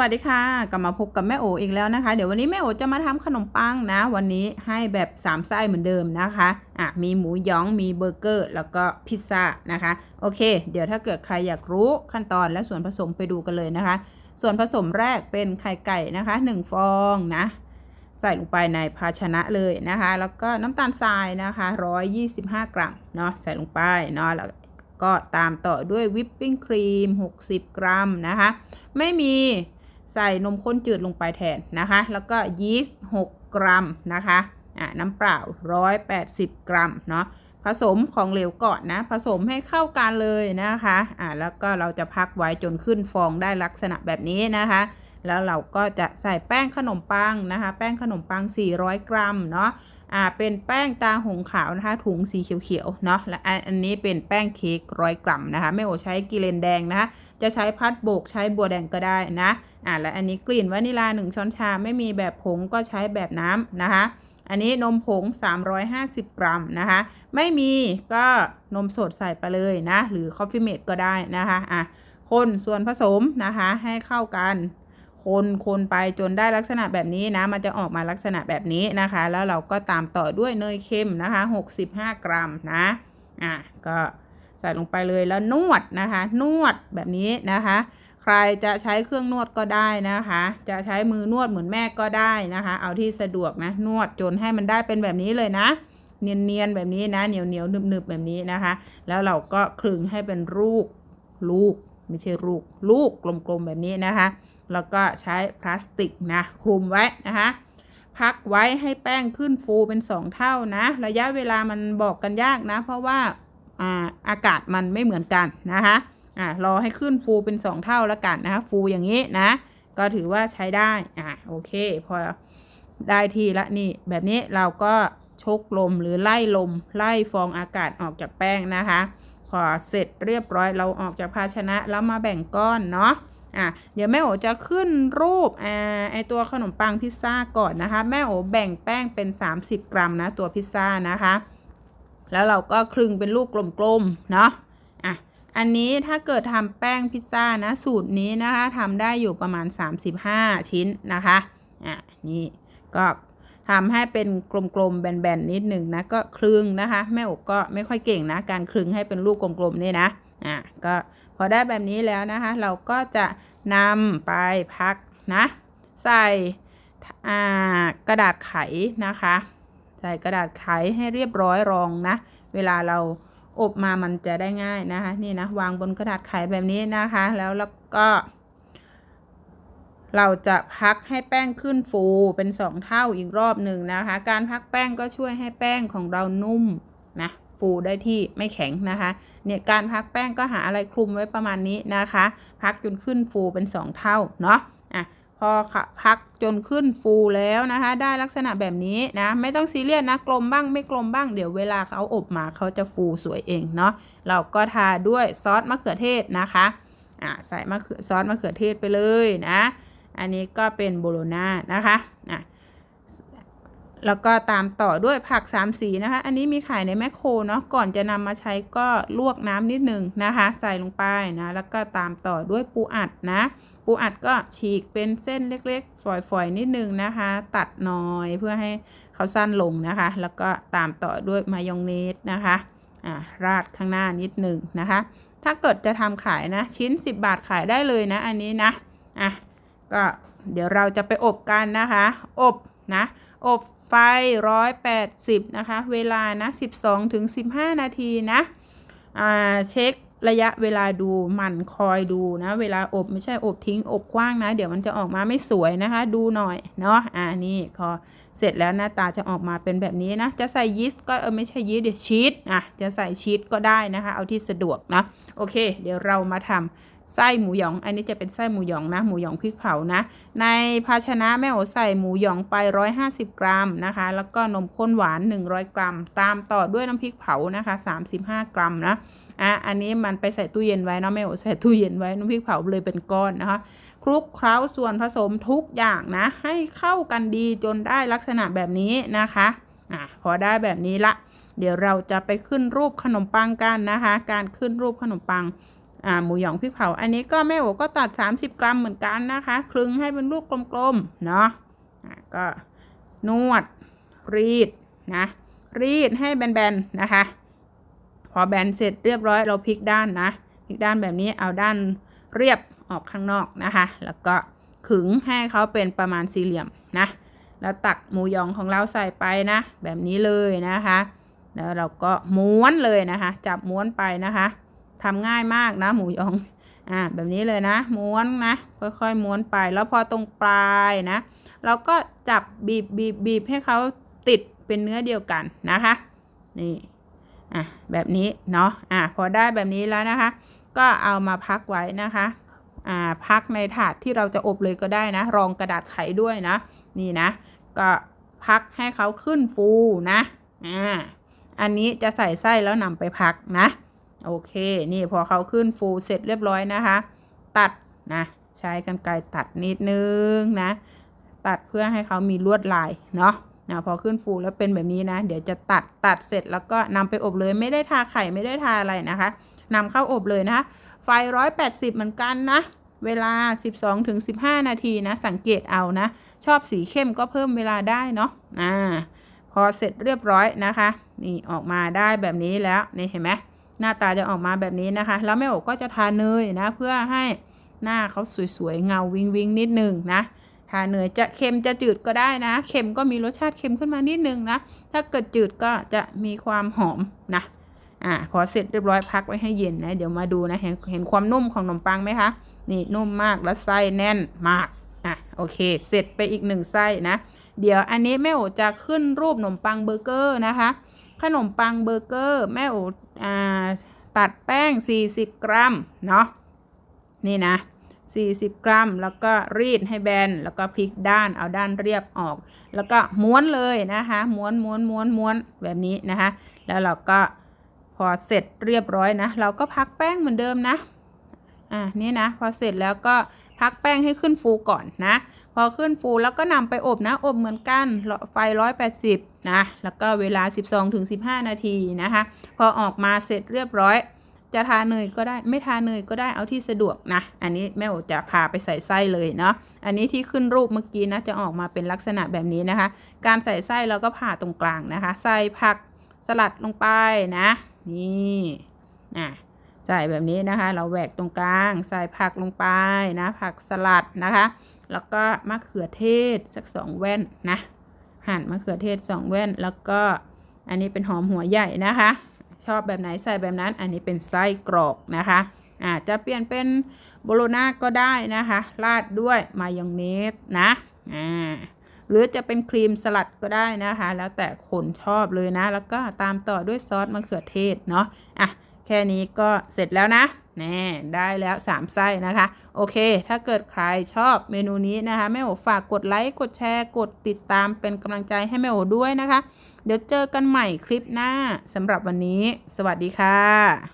วัสดีค่ะกลับมาพบกับแม่โออีกแล้วนะคะ เดี๋ยววันนี้แม่โอจะมาทำขนมปังนะ วันนี้ให้แบบ3ไส้เหมือนเดิมนะคะอะมีหมูยองมีเบอร์เกอร์ แล้วก็พิซซ่านะคะ โอเค เดี๋ยวถ้าเกิดใครอยากรู้ขั้นตอนและส่วนผสมไปดูกันเลยนะคะ ส่วนผสมแรกเป็นไข่ไก่นะคะ 1 ฟองนะ ใส่ลงไปในภาชนะเลยนะคะ แล้วก็น้ำตาลทรายนะคะ 125 กรัมเนาะใส่ลงไปเนาะแล้วก็ตามต่อด้วยวิปปิ้งครีม 60 กรัมนะคะ ไม่มี ใส่นมข้นจืดลงไปแทนนะคะ แล้วก็ยีสต์6กรัมนะคะอะน้ำเปล่า 180 กรัมเนาะผสมของเหลวก่อนนะ ผสมให้เข้ากันเลยนะคะอ่าแล้วก็เราจะพักไว้จนขึ้นฟองได้ลักษณะแบบนี้นะคะ แล้วเราก็จะใส่แป้งขนมปังนะคะ แป้งขนมปัง 400 กรัมเนาะอ่าเป็นแป้งตาหงขาวนะคะถุงสีเขียวๆเนาะและอันนี้เป็นแป้งเค้กร้อยกรัมนะคะไม่โอใช้กิเลนแดงนะคะจะใช้พัดโบกใช้บัวแดงก็ได้นะอ่าและอันนี้กลิ่นวานิลา 1 ช้อนชาไม่มีแบบผงก็ใช้แบบน้ำนะคะอันนี้นมผง 350 กรัมนะคะ ไม่มีก็นมสดใส่ไปเลยนะ หรือคอฟฟี่เมดก็ได้นะคะ อะ คนส่วนผสมนะคะให้เข้ากัน คนคนไปจนได้ลักษณะแบบนี้นะ มันจะออกมาลักษณะแบบนี้นะคะ แล้วเราก็ตามต่อด้วยเนยเค็มนะคะ 65 กรัมนะอะก็ใส่ลงไปเลยแล้วนวดนะคะ นวดแบบนี้นะคะ ใครจะใช้เครื่องนวดก็ได้นะคะ จะใช้มือนวดเหมือนแม่ก็ได้นะคะ เอาที่สะดวกนะนวดจนให้มันได้เป็นแบบนี้เลยนะเนียนๆแบบนี้นะเหนียวๆหนียวนึบๆแบบนี้นะคะ แล้วเราก็คลึงให้เป็นรูปลูกไม่ใช่ลูกลูกกลมๆแบบนี้นะคะ แล้วก็ใช้พลาสติกนะคลุมไว้นะคะพักไว้ให้แป้งขึ้นฟูเป็น 2 เท่านะ ระยะเวลามันบอกกันยากนะ เพราะว่าอ่าอากาศมันไม่เหมือนกันนะคะอ่ารอให้ขึ้นฟูเป็น 2 เท่าแล้วกันนะคะฟูอย่างนี้นะ ก็ถือว่าใช้ได้อ่าโอเค พอได้ทีละนี่ แบบนี้เราก็ชกลมหรือไล่ลม ไล่ฟองอากาศออกจากแป้งนะคะ พอเสร็จเรียบร้อยเราออกจากภาชนะแล้วมาแบ่งก้อนเนาะ อะเดี๋ยวแม่โอจะขึ้นรูปอ่าไอตัวขนมปังพิซซ่าก่อนนะคะ แม่โอแบ่งแป้งเป็น 30 กรัมนะตัวพิซซ่านะคะ แล้วเราก็คลึงเป็นลูกกลมๆเนาะอะอันนี้ถ้าเกิดทำแป้งพิซซ่านะสูตรนี้นะคะทำได้อยู่ประมาณ 35 ชิ้นนะคะอะนี่ก็ทำให้เป็นกลมๆแบนๆนิดหนึ่งนะก็คลึงนะคะ แม่โอก็ไม่ค่อยเก่งนะ การคลึงให้เป็นลูกกลมๆนี่นะอะก็ พอได้แบบนี้แล้วนะคะ เราก็จะนำไปพักนะ ใส่กระดาษไขนะคะ ใส่กระดาษไขให้เรียบร้อยรองนะ เวลาเราอบมามันจะได้ง่ายนะคะ นี่นะวางบนกระดาษไขแบบนี้นะคะ แล้วแล้วก็ เราจะพักให้แป้งขึ้นฟูเป็นสองเท่าอีกรอบหนึ่งนะคะ การพักแป้งก็ช่วยให้แป้งของเรานุ่มนะ ฟูได้ที่ไม่แข็งนะคะเนี่ยการพักแป้งก็หาอะไรคลุมไว้ประมาณนี้นะคะ พักจนขึ้นฟูเป็น 2 เท่าเนาะอะพอพักจนขึ้นฟูแล้วนะคะ ได้ลักษณะแบบนี้นะไม่ต้องซีเรียสนะกลมบ้างไม่กลมบ้างเดี๋ยวเวลาเขาอบมาเขาจะฟูสวยเองเนาะเราก็ทาด้วยซอสมะเขือเทศนะคะอะใส่มะเขือซอสมะเขือเทศไปเลยนะ อันนี้ก็เป็นโบโลนานะคะอะ แล้วก็ตามต่อด้วยผักสามสีนะคะ อันนี้มีขายในแมคโครเนาะ ก่อนจะนำมาใช้ก็ลวกน้ำนิดนึงนะคะ ใส่ลงไปนะ แล้วก็ตามต่อด้วยปูอัดนะ ปูอัดก็ฉีกเป็นเส้นเล็กๆ ฝอยๆ นิดนึงนะคะ ตัดหน่อยเพื่อให้เขาสั้นลงนะคะ แล้วก็ตามต่อด้วยมายองเนสนะคะ อ่าราดข้างหน้านิดนึงนะคะ ถ้าเกิดจะทำขายนะ ชิ้น 10 บาทขายได้เลยนะ อันนี้นะ อะ ก็เดี๋ยวเราจะไปอบกันนะคะ อบนะอบ ไฟ180 นะคะ เวลานะ 12ถึง15 นาทีนะ อ่า เช็คระยะเวลาดูหมั่นคอยดูนะ เวลาอบไม่ใช่อบทิ้งอบกว้างนะ เดี๋ยวมันจะออกมาไม่สวยนะคะ ดูหน่อยเนาะอ่านี่พอเสร็จแล้วหน้าตาจะออกมาเป็นแบบนี้นะ จะใส่ยีสต์ก็เออไม่ใช่ยีสต์เดี๋ยวชีสอะจะใส่ชีสก็ได้นะคะ เอาที่สะดวกนะโอเค เดี๋ยวเรามาทำ ไส้หมูหยอง อันนี้จะเป็นไส้หมูหยองนะ หมูหยองพริกเผานะ ในภาชนะแม่โอใส่หมูหยองไป 150 กรัมนะคะ แล้วก็นมข้นหวาน 100 กรัม ตามต่อด้วยน้ำพริกเผานะคะ 35 กรัมนะ อะ อันนี้มันไปใส่ตู้เย็นไว้นะแม่โอใส่ตู้เย็นไว้ น้ำพริกเผาเลยเป็นก้อนนะคะ คลุกเคล้าส่วนผสมทุกอย่างนะ ให้เข้ากันดีจนได้ลักษณะแบบนี้นะคะ อะ พอได้แบบนี้ละ เดี๋ยวเราจะไปขึ้นรูปขนมปังกันนะคะ การขึ้นรูปขนมปัง อ่าหมูหยองพริกเผา อันนี้ก็แม่โอก็ตัด 30 กรัมเหมือนกันนะคะ คลึงให้เป็นลูกกลมๆ เนาะอะก็นวดรีดนะ รีดให้แบนๆ นะคะ พอแบนเสร็จเรียบร้อยเราพลิกด้านนะ พลิกด้านแบบนี้เอาด้านเรียบออกข้างนอกนะคะ แล้วก็ขึงให้เขาเป็นประมาณสี่เหลี่ยมนะ แล้วตักหมูหยองของเราใส่ไปนะ แบบนี้เลยนะคะ แล้วเราก็ม้วนเลยนะคะ จับม้วนไปนะคะ ทำง่ายมากนะหมูยองอ่าแบบนี้เลยนะม้วนนะ ค่อยๆม้วนไปแล้วพอตรงปลายนะ เราก็จับบีบบีบบีบให้เขาติดเป็นเนื้อเดียวกันนะคะ นี่อะแบบนี้เนาะอะพอได้แบบนี้แล้วนะคะ ก็เอามาพักไว้นะคะอ่าพักในถาดที่เราจะอบเลยก็ได้นะ รองกระดาษไขด้วยนะ นี่นะ ก็พักให้เขาขึ้นฟูนะอ่าอันนี้จะใส่ไส้แล้วนำไปพักนะ โอเค นี่พอเขาขึ้นฟูเสร็จเรียบร้อยนะคะ ตัดนะ ใช้กันไกรตัดนิดนึงนะ ตัดเพื่อให้เขามีลวดลายเนาะนะพอขึ้นฟูแล้วเป็นแบบนี้นะ เดี๋ยวจะตัดตัดเสร็จแล้วก็นำไปอบเลยไม่ได้ทาไข่ไม่ได้ทาอะไรนะคะนำเข้าอบเลยนะไฟร้อยแปดสิบเหมือนกันนะ เวลา 12ถึง15 นาทีนะ สังเกตเอานะ ชอบสีเข้มก็เพิ่มเวลาได้เนาะอ่าพอเสร็จเรียบร้อยนะคะ นี่ออกมาได้แบบนี้แล้ว นี่เห็นไหม หน้าตาจะออกมาแบบนี้นะคะ แล้วแม่โอก็จะทาเนยนะ เพื่อให้หน้าเขาสวยๆเงาวิงวิงนิดนึงนะทาเนยจะเค็มจะจืดก็ได้นะ เค็มก็มีรสชาติเค็มขึ้นมานิดนึงนะ ถ้าเกิดจืดก็จะมีความหอมนะอ่าพอเสร็จเรียบร้อยพักไว้ให้เย็นนะ เดี๋ยวมาดูนะเห็นเห็นความนุ่มของขนมปังไหมคะ นี่นุ่มมากแล้วไส้แน่นมากอะโอเค เสร็จไปอีกหนึ่งไส้นะ เดี๋ยวอันนี้แม่โอจะขึ้นรูปขนมปังเบอร์เกอร์นะคะ ขนมปังเบอร์เกอร์ แม่โอตัดแป้ง 40 กรัม เนาะนี่นะ 40 กรัม แล้วก็รีดให้แบน แล้วก็พลิกด้าน เอาด้านเรียบออก แล้วก็ม้วนเลยนะคะ ม้วนม้วนม้วนม้วนแบบนี้นะคะ แล้วเราก็พอเสร็จเรียบร้อยนะ เราก็พักแป้งเหมือนเดิมนะ อ่านี่นะ พอเสร็จแล้วก็ พักแป้งให้ขึ้นฟูก่อนนะ พอขึ้นฟูแล้วก็นำไปอบนะ อบเหมือนกันไฟ 180 นะ แล้วก็เวลา 12-15 นาทีนะคะ พอออกมาเสร็จเรียบร้อย จะทาเนยก็ได้ไม่ทาเนยก็ได้เอาที่สะดวกนะ อันนี้แม่โอจะพาไปใส่ไส้เลยเนาะ อันนี้ที่ขึ้นรูปเมื่อกี้นะจะออกมาเป็นลักษณะแบบนี้นะคะ การใส่ไส้เราก็ผ่าตรงกลางนะคะ ใส่ผักสลัดลงไปนะ นี่ อะ ใส่แบบนี้นะคะ เราแหวกตรงกลาง ใส่ผักลงไปนะ ผักสลัดนะคะ แล้วก็มะเขือเทศสักสองแว่นนะ หั่นมะเขือเทศสองแว่น แล้วก็อันนี้เป็นหอมหัวใหญ่นะคะ ชอบแบบไหนใส่แบบนั้น อันนี้เป็นไส้กรอกนะคะอาจจะเปลี่ยนเป็นโบโลนาก็ได้นะคะ ราดด้วยมายองเนสนะอ่าหรือจะเป็นครีมสลัดก็ได้นะคะ แล้วแต่คนชอบเลยนะ แล้วก็ตามต่อด้วยซอสมะเขือเทศเนาะอะ แค่นี้ก็เสร็จแล้วนะแน่ได้แล้ว 3 ไส้นะคะ โอเค ถ้าเกิดใครชอบเมนูนี้นะคะแม่โอฝากกดไลค์กดแชร์กดติดตามเป็นกำลังใจให้แม่โอด้วยนะคะ เดี๋ยวเจอกันใหม่คลิปหน้าสำหรับวันนี้ สวัสดีค่ะ